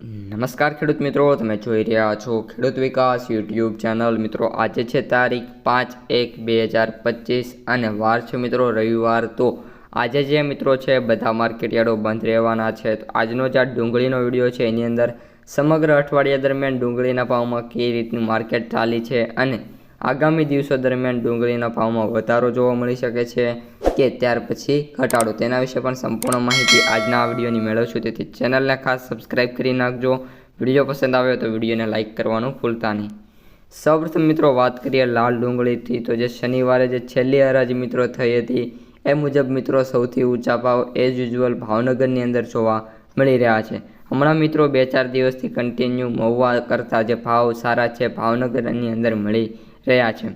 નમસ્કાર ખેડૂત મિત્રો, તમે જોઈ રહ્યા છો ખેડૂત વિકાસ યુટ્યુબ ચેનલ. મિત્રો, આજે છે તારીખ પાંચ એક બે હજાર પચીસ અને વાર છે મિત્રો રવિવાર. તો આજે જે મિત્રો છે, બધા માર્કેટયાર્ડો બંધ રહેવાના છે. તો આજનો જે ડુંગળીનો વીડિયો છે, એની અંદર સમગ્ર અઠવાડિયા દરમિયાન ડુંગળીના ભાવમાં કઈ રીતનું માર્કેટ ચાલી છે અને આગામી દિવસો દરમિયાન ડુંગળીના ભાવમાં વધારો જોવા મળી શકે છે. કે ત્યાર પછી ઘટાડો. તેના વિશે પણ સંપૂર્ણ માહિતી આજના આ વિડીયોની મેળવશું. તેથી ચેનલને ખાસ સબસ્ક્રાઇબ કરી નાખજો. વીડિયો પસંદ આવ્યો તો વિડીયોને લાઇક કરવાનું ભૂલતા નહીં. સૌપ્રથમ મિત્રો વાત કરીએ લાલ ડુંગળીથી. તો જે શનિવારે જે છેલ્લી હરાજી મિત્રો થઈ હતી, એ મુજબ મિત્રો સૌથી ઊંચા ભાવ એઝ યુઝ્યુઅલ ભાવનગરની અંદર જોવા મળી રહ્યા છે. હમણાં મિત્રો બે ચાર દિવસથી કન્ટિન્યુ મહુવા કરતાં જે ભાવ સારા છે, ભાવનગરની અંદર મળી રહ્યા છે.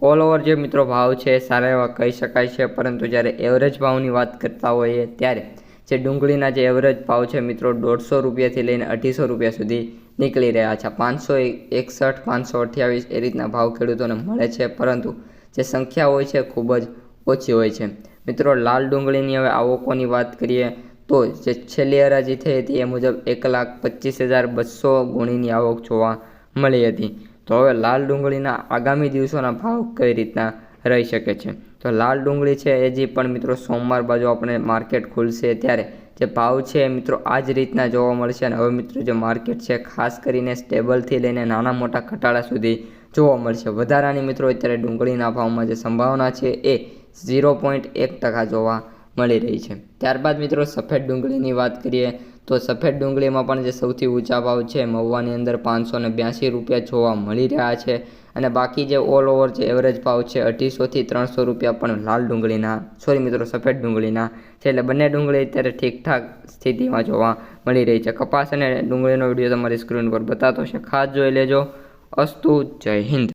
ઓલ ઓવર જે મિત્રો ભાવ છે, સારા એવા કહી શકાય છે, પરંતુ જ્યારે એવરેજ ભાવની વાત કરતા હોઈએ ત્યારે જે ડુંગળીના જે એવરેજ ભાવ છે મિત્રો, દોઢસો રૂપિયાથી લઈને અઢીસો રૂપિયા સુધી નીકળી રહ્યા છે. પાંચસો એકસઠ, પાંચસો અઠ્યાવીસ એ રીતના ભાવ ખેડૂતોને મળે છે, પરંતુ જે સંખ્યા હોય છે ખૂબ જ ઓછી હોય છે. મિત્રો, લાલ ડુંગળીની હવે આવકોની વાત કરીએ તો જે છેલ્લી હરાજી થઈ હતી એ મુજબ એક લાખ પચીસ હજાર બસો ગુણીની આવક જોવા મળી હતી. તો હવે લાલ ડુંગળીના આગામી દિવસોના ભાવ કઈ રીતના રહી શકે છે? તો લાલ ડુંગળી છે એ પણ મિત્રો સોમવાર બાજુ આપણે માર્કેટ ખુલશે ત્યારે જે ભાવ છે એ મિત્રો આ જ રીતના જોવા મળશે અને હવે મિત્રો જે માર્કેટ છે ખાસ કરીને સ્ટેબલથી લઈને નાના મોટા ઘટાડા સુધી જોવા મળશે. વધારાની મિત્રો અત્યારે ડુંગળીના ભાવમાં જે સંભાવના છે એ ઝીરો પોઈન્ટ એક ટકા જોવા મળી રહી છે. ત્યારબાદ મિત્રો સફેદ ડુંગળીની વાત કરીએ, તો સફેદ ડુંગળીમાં પણ જે સૌથી ઊંચા ભાવ છે, મહુવાની અંદર પાંચસો બ્યાસી રૂપિયા જોવા મળી રહ્યા છે અને બાકી જે ઓલ ઓવર જે એવરેજ ભાવ છે અઢીસોથી ત્રણસો રૂપિયા પણ લાલ ડુંગળીના સોરી મિત્રો સફેદ ડુંગળીના છે, એટલે બંને ડુંગળી અત્યારે ઠીકઠાક સ્થિતિમાં જોવા મળી રહી છે. કપાસ અને ડુંગળીનો વીડિયો તમારી સ્ક્રીન પર બતાતો છે ખાસ જોઈ લેજો. અસ્તુ, જય હિન્દ.